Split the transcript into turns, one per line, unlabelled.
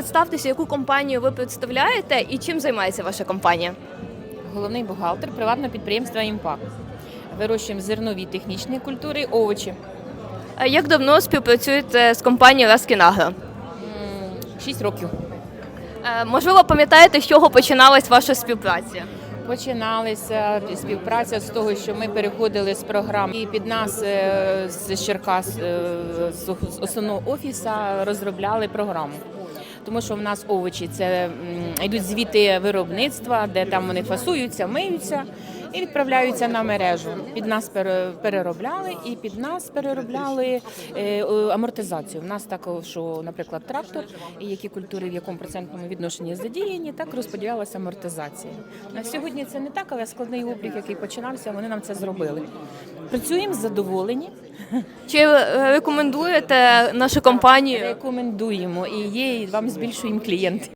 Представтеся, яку компанію ви представляєте і чим займається ваша компанія?
Головний бухгалтер приватного підприємства «Імпакт». Вирощуємо зернові технічні культури, овочі.
А Як давно співпрацюєте з компанією Ласкінагро?
Шість років.
Е, Можливо, пам'ятаєте, з чого починалась ваша співпраця?
Починалася співпраця з того, що ми переходили з програм і під нас е, з Черкас е, з основного офісу розробляли програму. Тому що в нас овочі це йдуть звіти виробництва, де там вони фасуються, миються і відправляються на мережу. Під нас пере- переробляли і під нас переробляли е, амортизацію. У нас також, що, наприклад, трактор і які культури в якому процентному відношенні задіяні, так розподілялася амортизація. На сьогодні це не так, але складний облік, який починався, вони нам це зробили. Працюємо задоволені,
Чи е, рекомендуєте нашу компанію?
рекомендуємо і є, і вам збільшуємо клієнтів.